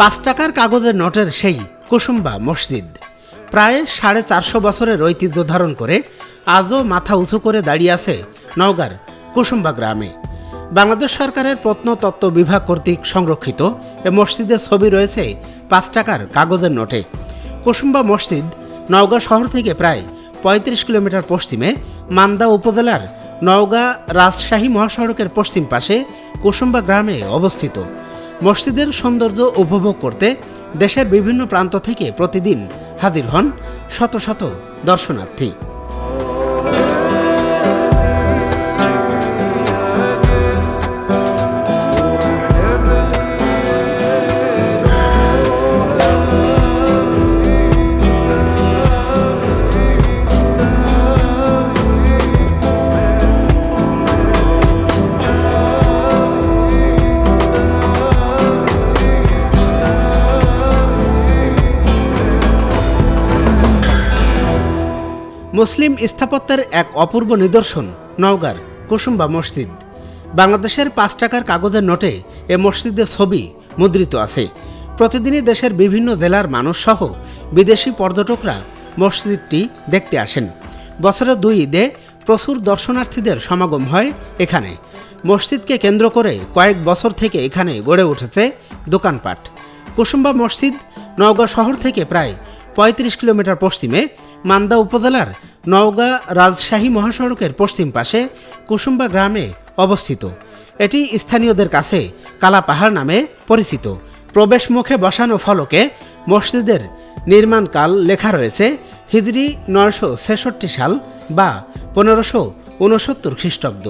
পাঁচ টাকার কাগজের নোটের সেই কুসুম্বা মসজিদ। প্রায় সাড়ে চারশো বছরের ঐতিহ্য ধারণ করে আজও মাথা উঁচু করে দাঁড়িয়ে আছে নওগাঁর কুসুম্বা গ্রামে। বাংলাদেশ সরকারের প্রত্নতত্ত্ব বিভাগ কর্তৃক সংরক্ষিত এ মসজিদের ছবি রয়েছে পাঁচ টাকার কাগজের নোটে। কুসুম্বা মসজিদ নওগাঁ শহর থেকে প্রায় পঁয়ত্রিশ কিলোমিটার পশ্চিমে মান্দা উপজেলার নওগাঁ রাজশাহী মহাসড়কের পশ্চিম পাশে কুসুম্বা গ্রামে অবস্থিত। মসজিদের সৌন্দর্য উপভোগ করতে দেশের বিভিন্ন প্রান্ত থেকে প্রতিদিন হাজির হন শত শত দর্শনার্থী। মুসলিম স্থাপত্যের এক অপূর্ব নিদর্শন, নওগাঁর কুসুম্বা মসজিদ। বাংলাদেশের পাঁচ টাকার কাগজের নোটে এ মসজিদের ছবি মুদ্রিত আছে। প্রতিদিনই দেশের বিভিন্ন জেলার মানুষ সহ বিদেশি পর্যটকরা মসজিদটি দেখতে আসেন। বছরের দুই ঈদে প্রচুর দর্শনার্থীদের সমাগম হয় এখানে। মসজিদকে কেন্দ্র করে কয়েক বছর থেকে এখানে গড়ে উঠেছে দোকানপাট। কুসুম্বা মসজিদ নওগাঁ শহর থেকে প্রায় পঁয়ত্রিশ কিলোমিটার পশ্চিমে মান্দা উপজেলার নওগাঁ রাজশাহী মহাসড়কের পশ্চিম পাশে কুসুম্বা গ্রামে অবস্থিত। এটি স্থানীয়দের কাছে কালা পাহাড় নামে পরিচিত। প্রবেশ মুখে বসানো ফলকে মসজিদের নির্মাণকাল লেখা রয়েছে হিজরি নয়শো ছেষট্টি সাল বা পনেরোশো ঊনসত্তর খ্রিস্টাব্দ।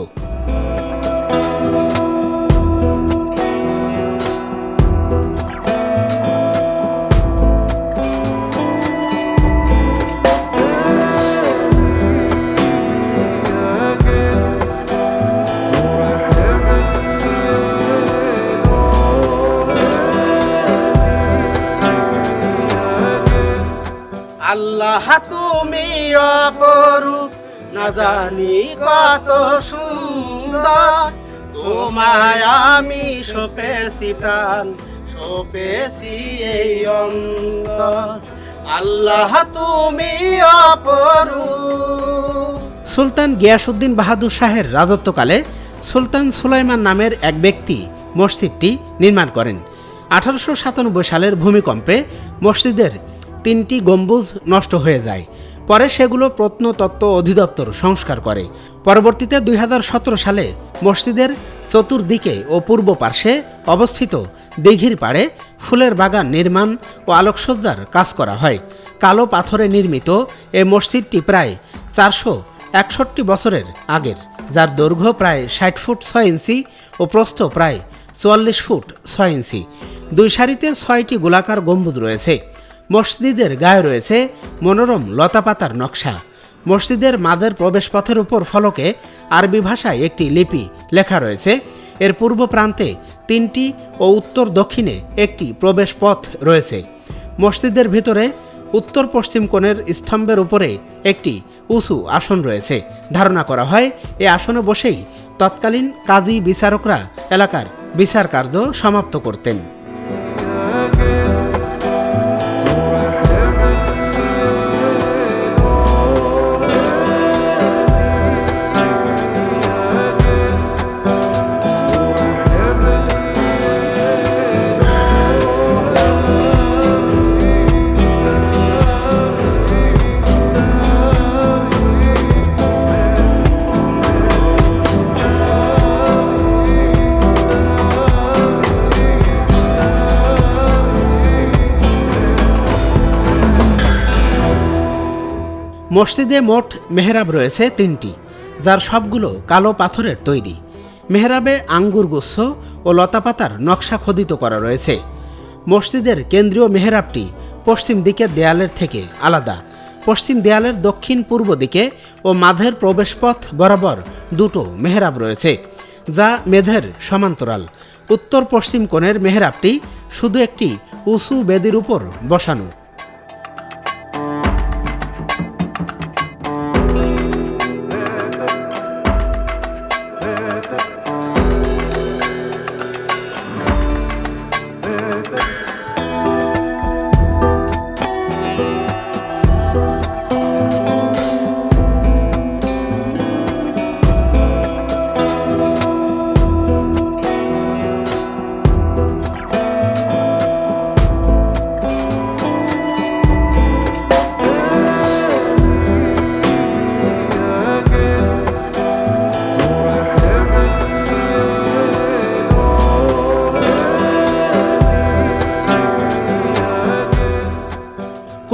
অপরূপ। না জানি কত সুন্দর। তোমায় আমি সপেছি প্রাণ, সপেছি এই অন্তর। আল্লাহ, তুমি অপরূপ। সুলতান গিয়াসুদ্দিন বাহাদুর শাহের রাজত্বকালে সুলতান সুলাইমান নামের এক ব্যক্তি মসজিদটি নির্মাণ করেন। আঠারোশো সাতানব্বই সালের ভূমিকম্পে মসজিদের তিনটি গম্বুজ নষ্ট হয়ে যায়। পরে সেগুলো প্রত্নতত্ত্ব অধিদপ্তর সংস্কার করে। পরবর্তীতে দুই হাজার সতেরো সালে মসজিদের চতুর্দিকে ও পূর্ব পার্শ্বে অবস্থিত দিঘির পাড়ে ফুলের বাগান নির্মাণ ও আলোকসজ্জার কাজ করা হয়। কালো পাথরে নির্মিত এ মসজিদটি প্রায় চারশো একষট্টি বছরের আগের, যার দৈর্ঘ্য প্রায় ষাট ফুট ছয় ইঞ্চি ও প্রস্থ প্রায় চুয়াল্লিশ ফুট ছয় ইঞ্চি। দুই সারিতে ছয়টি গোলাকার গম্বুজ রয়েছে। মসজিদের গায়ে রয়েছে মনোরম লতাপাতার নকশা। মসজিদের মাদের প্রবেশপথের উপর ফলকে আরবি ভাষায় একটি লিপি লেখা রয়েছে। এর পূর্ব প্রান্তে তিনটি ও উত্তর দক্ষিণে একটি প্রবেশ পথ রয়েছে। মসজিদের ভিতরে উত্তর পশ্চিম কোণের স্তম্ভের উপরে একটি উঁচু আসন রয়েছে। ধারণা করা হয়, এ আসনে বসেই তৎকালীন কাজী বিচারকরা এলাকার বিচার কার্য সমাপ্ত করতেন। মসজিদে মোট মেহরাব রয়েছে তিনটি, যার সবগুলো কালো পাথরের তৈরি। মেহরাবে আঙ্গুর গুচ্ছ ও লতাপাতার নকশা খোদিত করা রয়েছে। মসজিদের কেন্দ্রীয় মেহরাবটি পশ্চিম দিকের দেয়ালের থেকে আলাদা। পশ্চিম দেয়ালের দক্ষিণ পূর্ব দিকে ও মাধের প্রবেশপথ বরাবর দুটো মেহরাব রয়েছে, যা মেধের সমান্তরাল। উত্তর পশ্চিম কোণের মেহরাবটি শুধু একটি উঁচু বেদির উপর বসানো।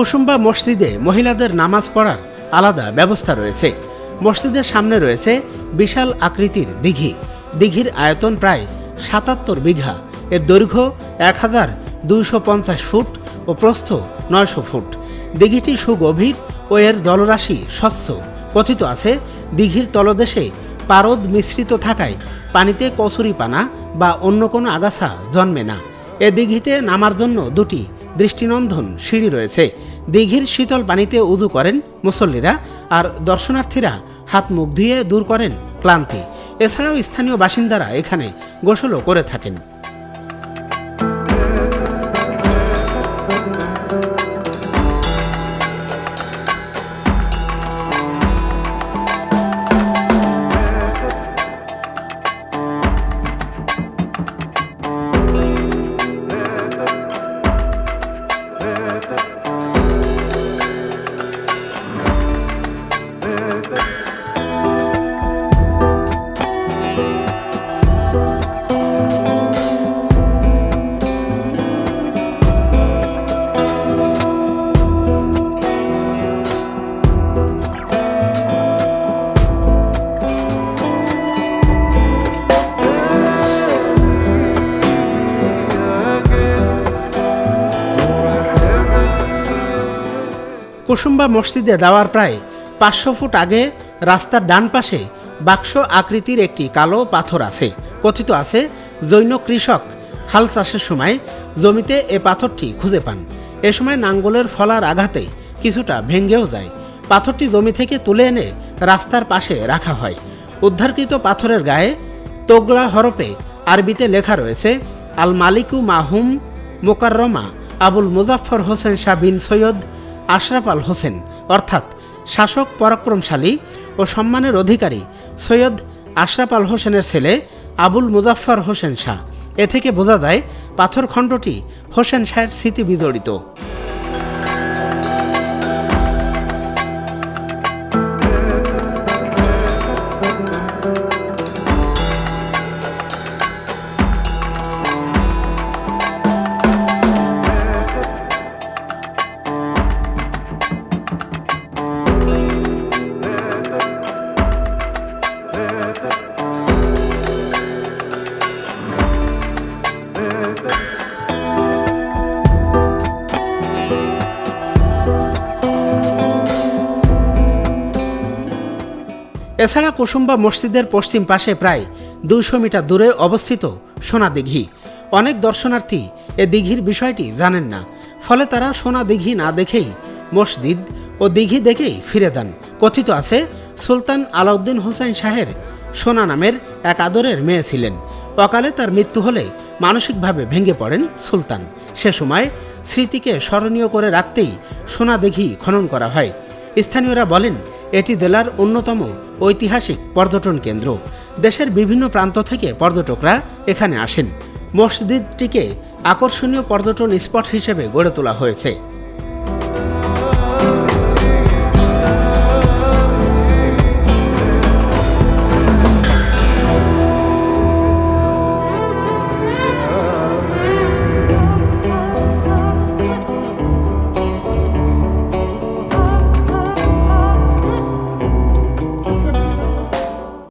কুসুম্বা মসজিদে মহিলাদের নামাজ পড়ার আলাদা ব্যবস্থা রয়েছে। মসজিদের সামনে রয়েছে বিশাল আকৃতির দিঘি। দিঘির আয়তন প্রায় সাতাত্তর বিঘা। এর দৈর্ঘ্য এক হাজার দুইশো পঞ্চাশ ফুট ও প্রস্থ নয়শো ফুট। দিঘিটি সুগভীর ও এর জলরাশি স্বচ্ছ। কথিত আছে, দিঘির তলদেশে পারদ মিশ্রিত থাকায় পানিতে কচুরি পানা বা অন্য কোনো আগাছা জন্মে না। এ দিঘিতে নামার জন্য দুটি দৃষ্টিনন্দন সিঁড়ি রয়েছে। দিঘির শীতল পানিতে উদু করেন মুসল্লিরা আর দর্শনার্থীরা হাত মুখ ধুয়ে দূর করেন ক্লান্তি। এছাড়াও স্থানীয় বাসিন্দারা এখানে গোসলও করে থাকেন। কুসুম্বা মসজিদে দেওয়ার প্রায় পাঁচশো ফুট আগে রাস্তার ডান পাশে বাক্স আকৃতির একটি কালো পাথর আছে। কথিত আছে, জৈন কৃষক হাল চাষের সময় জমিতে এ পাথরটি খুঁজে পান। এ সময় নাঙ্গলের ফলার আঘাতে কিছুটা ভেঙ্গেও যায়। পাথরটি জমি থেকে তুলে এনে রাস্তার পাশে রাখা হয়। উদ্ধারকৃত পাথরের গায়ে তোগড়া হরপে আরবিতে লেখা রয়েছে, আল মালিকু মাহুম মোকাররমা আবুল মুজাফর হোসেন শাহ বিন সৈয়দ আশরাফ আল হোসেন, অর্থাৎ শাসক পরাক্রমশালী ও সম্মানের অধিকারী সৈয়দ আশরাফ আল হোসেনের ছেলে আবুল মুজাফর হোসেন শাহ। এ থেকে বোঝা যায় পাথরখণ্ডটি হোসেন শাহের স্মৃতি বিজড়িত এছাড়া কুসুম্বা মসজিদের পশ্চিম পাশে প্রায় দুইশো মিটার দূরে অবস্থিত সোনা দিঘি। অনেক দর্শনার্থী এ দিঘির বিষয়টি জানেন না। ফলে তারা সোনা দিঘি না দেখেই মসজিদ ও দিঘি দেখেই ফিরে দেন। কথিত আছে, সুলতান আলাউদ্দিন হোসেন শাহের সোনা নামের এক আদরের মেয়ে ছিলেন। অকালে তার মৃত্যু হলে মানসিকভাবে ভেঙে পড়েন সুলতান। সে সময় স্মৃতিকে স্মরণীয় করে রাখতেই সোনা দিঘি খনন করা হয়। স্থানীয়রা বলেন, এটি জেলার অন্যতম ঐতিহাসিক পর্যটন কেন্দ্র। দেশের বিভিন্ন প্রান্ত থেকে পর্যটকরা এখানে আসেন। মসজিদটিকে আকর্ষণীয় পর্যটন স্পট হিসেবে গড়ে তোলা হয়েছে।